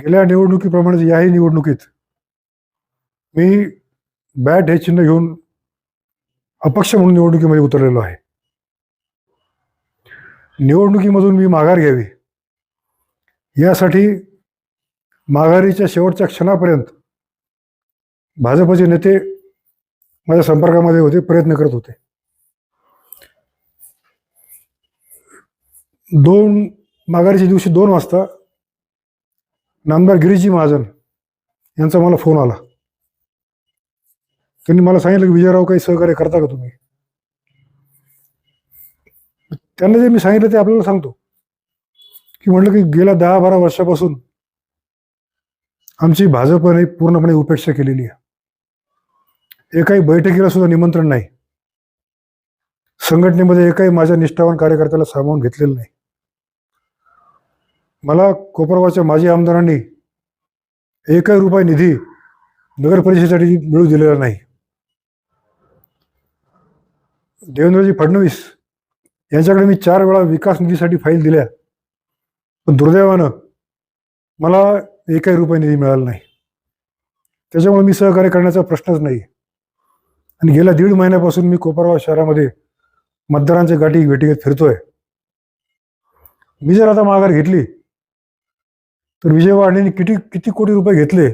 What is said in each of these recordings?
गेल्या निवडणुकीप्रमाणे याही निवडणुकीत मी बॅट हे चिन्ह घेऊन अपक्ष म्हणून निवडणुकीमध्ये उतरलेलो आहे. निवडणुकीमधून मी माघार घ्यावी. यासाठी माघारीच्या शेवटच्या क्षणापर्यंत भाजपचे नेते माझ्या संपर्कामध्ये होते प्रयत्न करत होते. दोन माघारीच्या दिवशी दोन वाजता नामदार गिरीजी महाजन यांचा मला फोन आला. त्यांनी मला सांगितलं की विजयराव काही सहकार्य करता का तुम्ही? त्यांना जे मी सांगितलं ते आपल्याला सांगतो. की म्हटलं की गेल्या दहा बारा वर्षापासून आमची भाजपने पूर्णपणे उपेक्षा केलेली आहे. एकाही बैठकीला सुद्धा निमंत्रण नाही. संघटनेमध्ये एकाही माझ्या निष्ठावान कार्यकर्त्याला सामावून घेतलेलं नाही. मला कोपरगावच्या माजी आमदारांनी एकही रुपये निधी नगर परिषदेसाठी मिळू दिलेला नाही. देवेंद्रजी फडणवीस यांच्याकडे मी चार वेळा विकास निधीसाठी फाईल दिल्या पण दुर्दैवानं मला एकही रुपये निधी मिळाला नाही. त्याच्यामुळे मी सहकार्य करण्याचा प्रश्नच नाही. आणि गेल्या दीड महिन्यापासून मी कोपरगाव शहरामध्ये मतदारांच्या गाठी भेटी घेत फिरतोय. मी जर आता माघार घेतली तर विजय वाढणेने किती किती कोटी रुपये घेतले?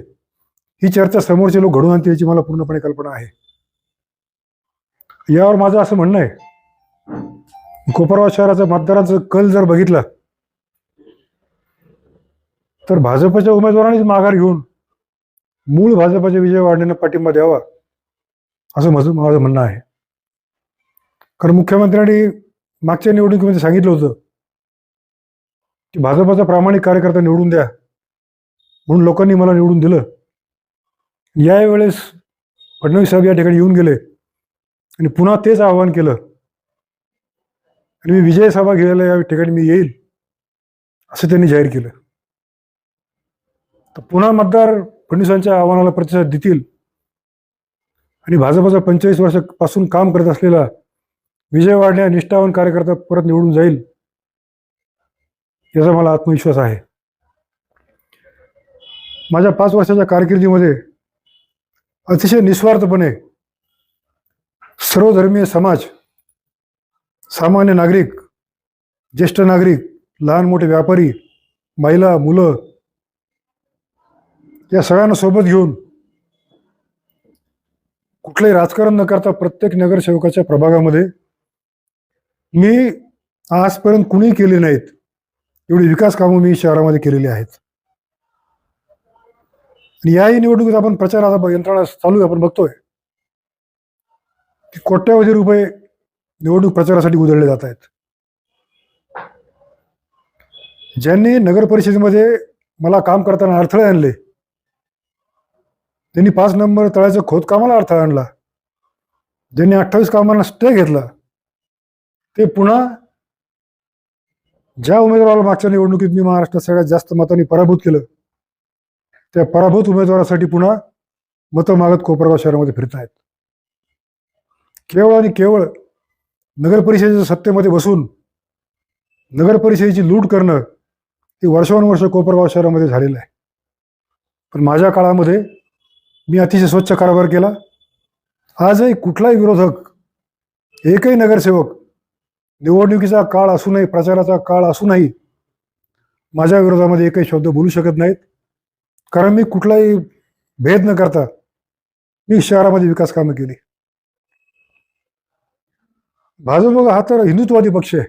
ही चर्चा समोरचे लोक घडून आणतील याची मला पूर्णपणे कल्पना आहे. यावर माझं असं म्हणणं आहे कोपरगाव शहराचा मतदारांचा कल जर बघितला तर भाजपच्या उमेदवारांनीच माघार घेऊन मूळ भाजपच्या विजय वाढण्याला पाठिंबा द्यावा असं माझं माझं म्हणणं आहे. कारण मुख्यमंत्र्यांनी मागच्या निवडणुकीमध्ये सांगितलं होतं की भाजपचा प्रामाणिक कार्यकर्ता निवडून द्या. म्हणून लोकांनी मला निवडून दिलं. यावेळेस फडणवीस साहेब या ठिकाणी येऊन गेले. आणि पुन्हा तेच आवाहन केलं. आणि मी विजय सभा घ्यायला या ठिकाणी मी येईल असं त्यांनी जाहीर केलं. तर पुन्हा मतदार फडणवीसांच्या आव्हानाला प्रतिसाद देतील. आणि भाजपचा पंचेचाळीस वर्षापासून काम करत असलेला विजय वाढण्या निष्ठावान कार्यकर्ता परत निवडून जाईल याचा मला आत्मविश्वास आहे. माझ्या पाच वर्षाच्या कारकिर्दीमध्ये अतिशय निस्वार्थपणे सर्वधर्मीय समाज सामान्य नागरिक ज्येष्ठ नागरिक लहान मोठे व्यापारी महिला मुलं या सगळ्यांना सोबत घेऊन कुठलंही राजकारण न करता प्रत्येक नगरसेवकाच्या प्रभागामध्ये मी आजपर्यंत कुणी केली नाहीत. एवढी विकास कामं मी शहरामध्ये केलेली आहेत. आणि याही निवडणुकीत आपण प्रचार आता यंत्रणा चालू आहे आपण बघतोय. की कोट्यावधी रुपये निवडणूक प्रचारासाठी उधळले जात आहेत. ज्यांनी नगर परिषदेमध्ये मला काम करताना अडथळे आणले त्यांनी पाच नंबर तळ्याचं खोदकामाला अडथळा आणला ज्यांनी अठ्ठावीस कामांना स्टे घेतला ते पुन्हा ज्या उमेदवाराला मागच्या निवडणुकीत मी महाराष्ट्रात सगळ्यात जास्त मतांनी पराभूत केलं त्या पराभूत उमेदवारासाठी पुन्हा मतं मागत कोपरगाव शहरामध्ये फिरत आहेत केवळ आणि केवळ नगर परिषदेच्या सत्तेमध्ये बसून नगर परिषदेची लूट करणं हे वर्षानुवर्ष कोपरगाव शहरामध्ये झालेलं आहे. पण माझ्या काळामध्ये मी अतिशय स्वच्छ कारभार केला. आजही कुठलाही विरोधक एकही नगरसेवक निवडणुकीचा काळ असूनही प्रचाराचा काळ असूनही माझ्या विरोधामध्ये एकही शब्द बोलू शकत नाहीत. कारण मी कुठलाही भेद न करता मी शहरामध्ये विकास कामं केली. भाजप हा तर हिंदुत्ववादी पक्ष आहे.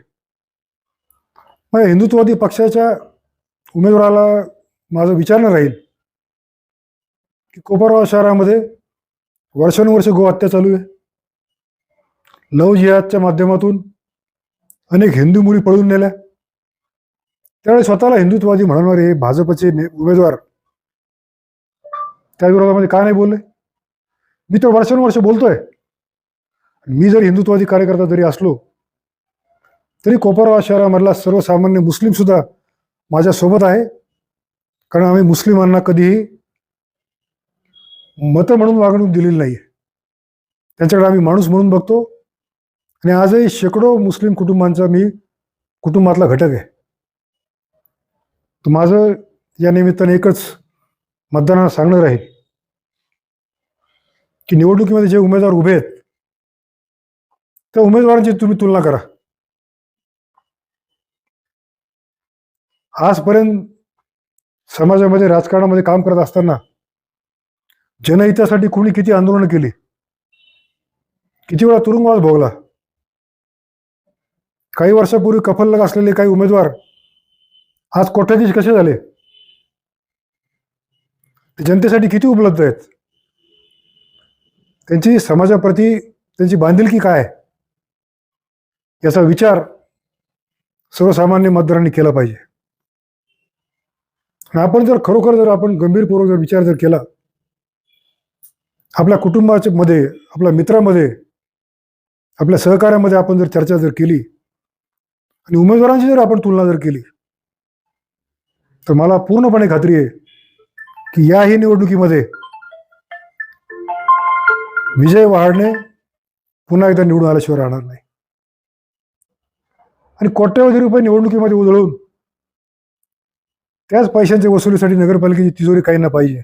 मग हिंदुत्ववादी पक्षाच्या उमेदवाराला माझं विचारणं राहील. की कोपरगाव शहरामध्ये वर्षानुवर्ष गोहत्या चालू आहे. लव जिहादच्या माध्यमातून अनेक हिंदू मुली पळून नेल्या. त्यावेळी स्वतःला हिंदुत्ववादी म्हणणारे भाजपचे उमेदवार त्या विरोधामध्ये का नाही बोलले? मी तर वर्षानुवर्ष बोलतोय. मी जर हिंदुत्ववादी कार्यकर्ता जरी असलो तरी कोपरगाव शहरामधला सर्वसामान्य मुस्लिम सुद्धा माझ्यासोबत आहे. कारण आम्ही मुस्लिमांना कधीही मतं म्हणून वागणूक दिलेली नाही आहे त्यांच्याकडे आम्ही माणूस म्हणून बघतो. आणि आजही शेकडो मुस्लिम कुटुंबांचा मी कुटुंबातला घटक आहे. तर माझं या निमित्ताने एकच मतदारांना सांगणार आहे की निवडणुकीमध्ये जे उमेदवार उभे आहेत त्या उमेदवारांची तुम्ही तुलना करा. आजपर्यंत समाजामध्ये राजकारणामध्ये काम करत असताना जनहितासाठी कोणी किती आंदोलनं केली? किती वेळा तुरुंगवास भोगला? काही वर्षापूर्वी कफललग असलेले काही उमेदवार आज कोट्याधीश कसे झाले? ते जनतेसाठी किती उपलब्ध आहेत? त्यांची समाजाप्रती त्यांची बांधिलकी काय? याचा विचार सर्वसामान्य मतदारांनी केला पाहिजे. आणि आपण जर खरोखर जर आपण गंभीरपूर्वक जर विचार जर केला आपल्या कुटुंबाच्या मध्ये आपल्या मित्रामध्ये आपल्या सहकार्यामध्ये आपण जर चर्चा जर केली आणि उमेदवारांची जर आपण तुलना जर केली तर मला पूर्णपणे खात्री आहे की याही निवडणुकीमध्ये विजय वाढणे पुन्हा एकदा निवडून आल्याशिवाय राहणार नाही. आणि कोट्यवधी रुपये निवडणुकीमध्ये उधळून त्याच पैशांच्या वसुलीसाठी नगरपालिकेची तिजोरी काही ना पाहिजे.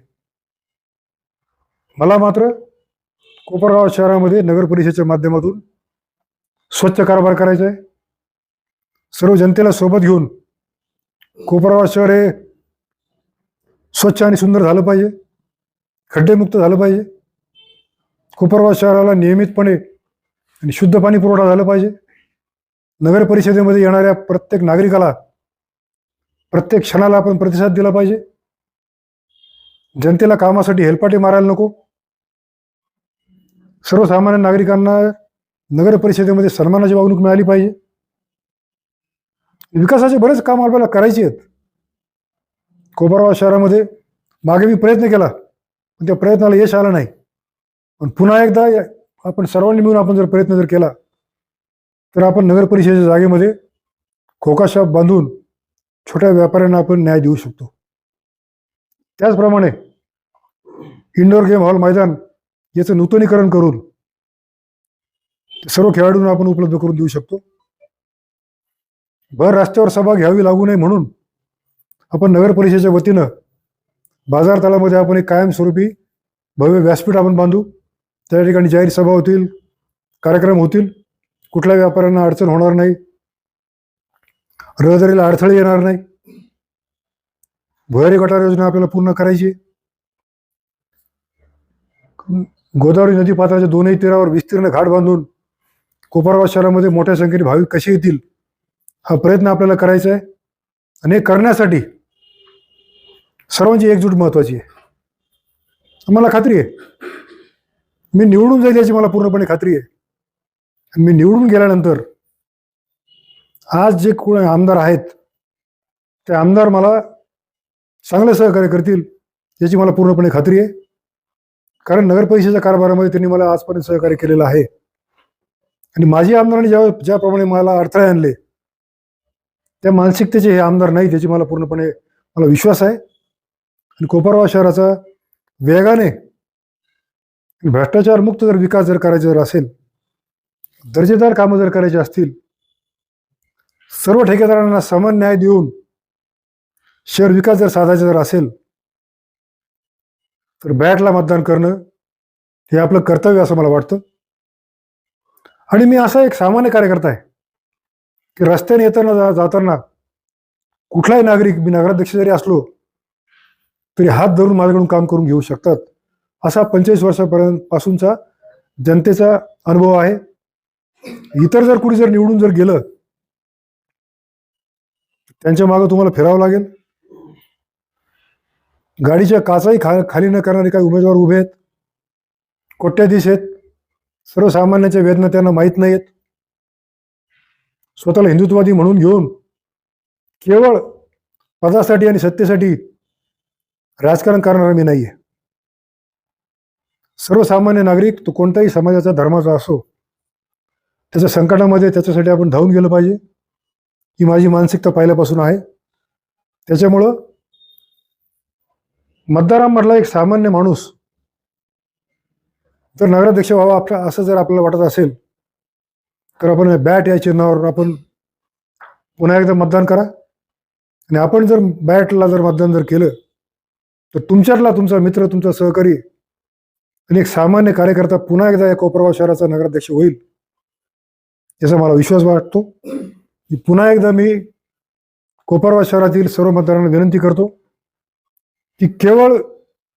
मला मात्र कोपरगाव शहरामध्ये नगर परिषदेच्या माध्यमातून स्वच्छ कारभार करायचा आहे सर्व जनतेला सोबत घेऊन कोपरगाव शहर हे स्वच्छ आणि सुंदर झालं पाहिजे. खड्डेमुक्त झालं पाहिजे. कोपरगाव शहराला नियमितपणे आणि शुद्ध पाणी पुरवठा झाला पाहिजे. नगर परिषदेमध्ये येणाऱ्या प्रत्येक नागरिकाला प्रत्येक क्षणाला आपण प्रतिसाद दिला पाहिजे. जनतेला कामासाठी हेलपाटे मारायला नको. सर्वसामान्य नागरिकांना नगर परिषदेमध्ये सन्मानाची वागणूक मिळाली पाहिजे. विकासाचे बरेच काम आपल्याला करायचे आहेत. कोपरगाव शहरामध्ये मागे मी प्रयत्न केला पण त्या प्रयत्नाला यश आलं नाही. पण पुन्हा एकदा आपण सर्वांनी मिळून आपण जर प्रयत्न जर केला तर आपण नगर परिषदेच्या जागेमध्ये खोकाशाप बांधून छोट्या व्यापाऱ्यांना आपण न्याय देऊ शकतो. त्याचप्रमाणे इंडोर गेम हॉल मैदान याचं नूतनीकरण करून सर्व खेळाडूंना आपण उपलब्ध करून देऊ शकतो. भर रस्त्यावर सभा घ्यावी लागू नये म्हणून आपण नगर परिषदेच्या वतीनं बाजार तळामध्ये आपण एक कायमस्वरूपी भव्य व्यासपीठ आपण बांधू. त्या ठिकाणी जाहीर सभा होतील कार्यक्रम होतील. कुठल्या व्यापाऱ्यांना अडचण होणार नाही. रहदारीला अडथळे येणार नाही. भुयारी गटार योजना आपल्याला पूर्ण करायची गोदावरी नदी पात्राच्या दोनही तीरावर विस्तीर्ण घाट बांधून कोपरगाव शहरामध्ये मोठ्या संख्येने भाविक कसे येतील हा प्रयत्न आपल्याला करायचा आहे. आणि हे करण्यासाठी सर्वांची एकजूट महत्वाची आहे. मला खात्री आहे? मी निवडून जाईल याची मला पूर्णपणे खात्री आहे. आणि मी निवडून गेल्यानंतर आज जे कोण आमदार आहेत ते आमदार मला चांगलं सहकार्य करतील याची मला पूर्णपणे खात्री आहे. कारण नगरपरिषदेच्या कारभारामध्ये त्यांनी मला आजपर्यंत सहकार्य केलेलं आहे. आणि माझी आमदारांनी ज्या ज्याप्रमाणे मला अडथळे आणले त्या मानसिकतेचे हे आमदार नाही त्याची मला पूर्णपणे मला विश्वास आहे. आणि कोपरगाव शहराचा वेगाने भ्रष्टाचार मुक्त जर विकास जर करायचा जर असेल दर्जेदार कामं जर करायची असतील सर्व ठेकेदारांना समान न्याय देऊन शहर विकास जर साधायचा जर असेल तर बॅटला मतदान करणं हे आपलं कर्तव्य असं मला वाटतं. आणि मी असा एक सामान्य कार्यकर्ता आहे की रस्त्याने येताना जाताना कुठलाही नागरिक मी नगराध्यक्ष जरी असलो तरी हात धरून माझ्याकडून काम करून घेऊ शकतात. असा पंचवीस वर्षापर्यंत पासूनचा जनतेचा अनुभव आहे. इतर जर कुणी जर निवडून जर गेलं त्यांच्या मागं तुम्हाला फिरावं लागेल. गाडीच्या काचाही खा खाली न करणारे काही उमेदवार उभे आहेत. कोट्याधीश आहेत सर्वसामान्यांच्या वेदना त्यांना माहीत नाहीत. स्वतःला हिंदुत्ववादी म्हणून घेऊन केवळ पदासाठी आणि सत्तेसाठी राजकारण करणारा मी नाहीये. सर्वसामान्य नागरिक तो कोणत्याही समाजाचा धर्माचा असो त्याच्या संकटामध्ये त्याच्यासाठी आपण धावून गेलं पाहिजे ही माझी मानसिकता पहिल्यापासून आहे. त्याच्यामुळं मतदारांमधला एक सामान्य माणूस जर नगराध्यक्ष व्हावा आपला असं जर आपल्याला वाटत असेल तर आपण बॅट या चिन्हावर आपण पुन्हा एकदा मतदान करा. आणि आपण जर बॅटला जर मतदान जर केलं तर तुमच्यातला तुमचा मित्र तुमचा सहकारी आणि एक सामान्य कार्यकर्ता पुन्हा एकदा या कोपरगाव शहराचा नगराध्यक्ष होईल याचा मला विश्वास वाटतो. की पुन्हा एकदा मी कोपरगाव शहरातील सर्व मतदारांना विनंती करतो की केवळ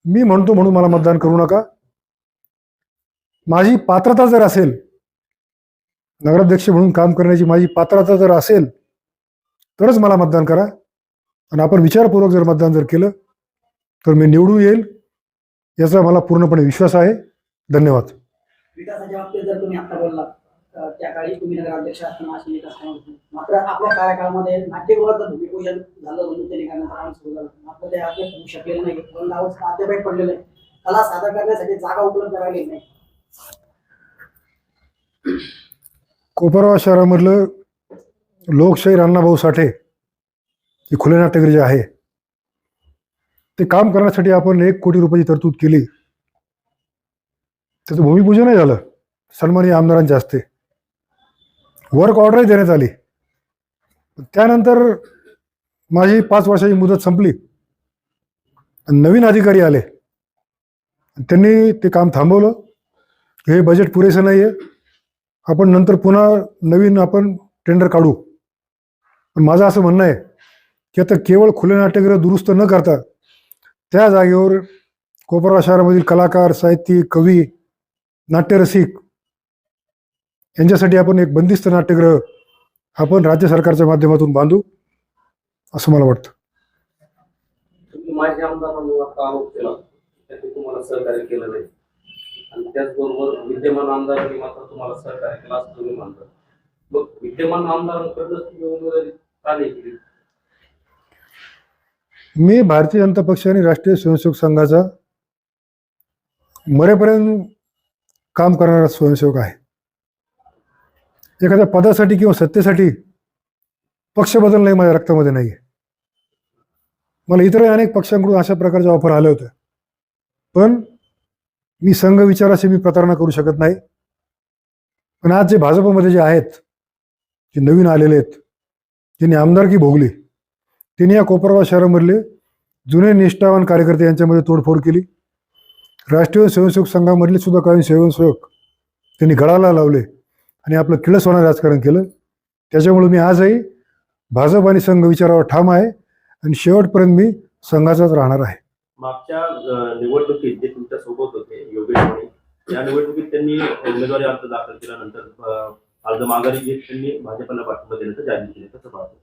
मी म्हणतो म्हणून मला मतदान करू नका. माझी पात्रता जर असेल नगराध्यक्ष म्हणून काम करण्याची माझी पात्रता जर असेल तरच मला मतदान करा. आणि आपण विचारपूर्वक जर मतदान जर केलं तर मी निवडून येईल याचा मला पूर्णपणे विश्वास आहे. धन्यवाद. विकासाच्या बाबतीत जर तुम्ही आता बोललात तर त्या काळी तुम्ही नगराध्यक्ष असताना अशी विकास कामं होती. मात्र आपल्या कार्यकाळामध्ये नाट्यगृहाचं भूमिपूजन झालं म्हणून त्यांनी करण्याचं काम सुरू झालं. मात्र ते अद्याप होऊ शकलेलं नाही. पण अवस्था अद्याप पडलेलं आहे. कला सादर करण्यासाठी जागा उपलब्ध राहिली नाही. कोपरगाव शहरामधलं लोकशाहीर अण्णाभाऊ साठे जे खुले नाट्यगृह जे आहे ते काम करण्यासाठी आपण एक कोटी रुपयाची तरतूद केली. त्याचं भूमिपूजनही झालं. सन्माननीय आमदारांच्या हस्ते. वर्क ऑर्डरही देण्यात आली. त्यानंतर माझी पाच वर्षाची मुदत संपली. आणि नवीन अधिकारी आले. त्यांनी ते काम थांबवलं. हे बजेट पुरेसं नाही आहे आपण नंतर पुन्हा नवीन आपण टेंडर काढू. पण माझं असं म्हणणं आहे की आता केवळ खुले नाट्यगृह दुरुस्त न करता त्या जागेवर कोपरगाव शहरामधील कलाकार साहित्यिक कवी नाट्यरसिक यांच्यासाठी आपण एक बंदिस्त नाट्यगृह आपण राज्य सरकारच्या माध्यमातून बांधू असं मला वाटतं. माझ्या आरोप केला तुम्हाला सहकार्य केलं नाही. आणि त्याचबरोबर विद्यमान आमदारांनी मात्र तुम्हाला सहकार्य असं तुम्ही म्हणता. मग विद्यमान तुम्ही उमेदवारी का नाही केली? मी भारतीय जनता पक्ष आणि राष्ट्रीय स्वयंसेवक संघाचा मरेपर्यंत काम करणारा स्वयंसेवक आहे. एखाद्या पदासाठी किंवा सत्तेसाठी पक्ष बदल नाही माझ्या रक्तामध्ये नाही आहे मला इतरही अनेक पक्षांकडून अशा प्रकारच्या ऑफर आल्या होत्या पण मी संघ विचाराशी मी प्रतारणा करू शकत नाही. पण आज जे भाजपमध्ये जे आहेत जे नवीन आलेले आहेत ज्यांनी आमदारकी भोगली तिने या कोपरगाव शहरामधले जुने निष्ठावान कार्यकर्ते यांच्यामध्ये तोडफोड केली. राष्ट्रीय स्वयंसेवक संघामधले सुद्धा काही स्वयंसेवक त्यांनी गळाला लावले आणि आपलं किळसवाणं राजकारण केलं. त्याच्यामुळे मी आजही भाजप आणि संघ विचारावर ठाम आहे आणि शेवटपर्यंत मी संघाचाच राहणार आहे. मागच्या निवडणुकीत जे तुमच्यासोबत होते योगेश या निवडणुकीत त्यांनी उमेदवारी अर्ज दाखल केल्यानंतर अर्ज माघारी घेत त्यांनी भाजपला पाठिंबा देण्याचं जाहीर केलं. कसं पाहतो?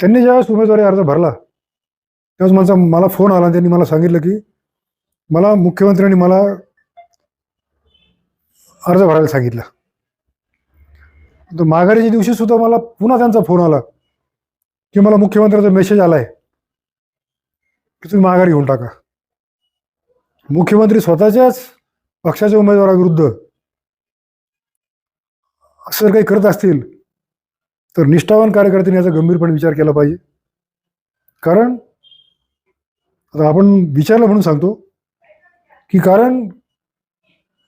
त्यांनी ज्यावेळेस उमेदवारी अर्ज भरला त्यावेळेस माझा मला फोन आला त्यांनी मला सांगितलं की मला मुख्यमंत्र्यांनी मला अर्ज भरायला सांगितलं. तर माघारीच्या दिवशी सुद्धा मला पुन्हा त्यांचा फोन आला की मला मुख्यमंत्र्याचा मेसेज आलाय की तुम्ही माघारी घेऊन टाका. मुख्यमंत्री स्वतःच्याच पक्षाच्या उमेदवाराविरुद्ध असं जर काही करत असतील तर निष्ठावान कार्यकर्त्यांनी याचा गंभीरपणे विचार केला पाहिजे. कारण आता आपण विचारलं म्हणून सांगतो की कारण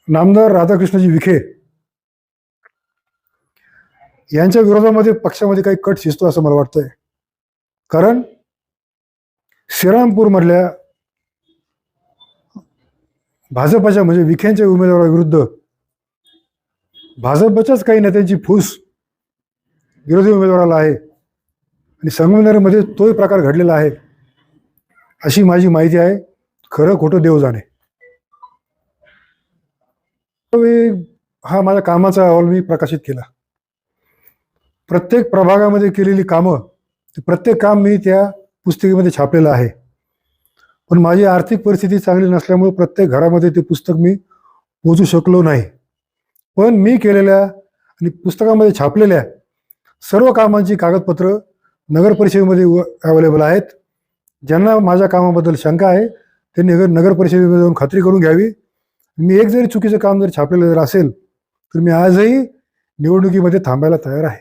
नामदार राधाकृष्णजी विखे यांच्या विरोधामध्ये पक्षामध्ये काही कट शिजतो असं मला वाटतंय. कारण श्रीरामपूरमधल्या भाजपच्या म्हणजे विखेंच्या उमेदवाराविरुद्ध भाजपच्याच काही नेत्यांची फूस विरोधी उमेदवाराला आहे. आणि संगमनेरमध्ये तोही प्रकार घडलेला आहे. अशी माझी माहिती आहे. खरं खोटं देव जाणे. हा माझ्या कामाचा अहवाल मी प्रकाशित केला. प्रत्येक प्रभागामध्ये केलेली कामं प्रत्येक काम मी त्या पुस्तिकेमध्ये छापलेलं आहे. पण माझी आर्थिक परिस्थिती चांगली नसल्यामुळे प्रत्येक घरामध्ये ते पुस्तक मी पोचू शकलो नाही. पण मी केलेल्या आणि पुस्तकामध्ये छापलेल्या सर्व कामांची कागदपत्र नगर परिषदेमध्ये अवेलेबल आहेत. ज्यांना माझ्या कामाबद्दल शंका आहे त्यांनी नगर नगर परिषदेमध्ये जाऊन खात्री करून घ्यावी. मी एक जरी चुकीचं काम जर छापलेलं जर असेल तर मी आजही निवडणुकीमध्ये थांबायला तयार आहे.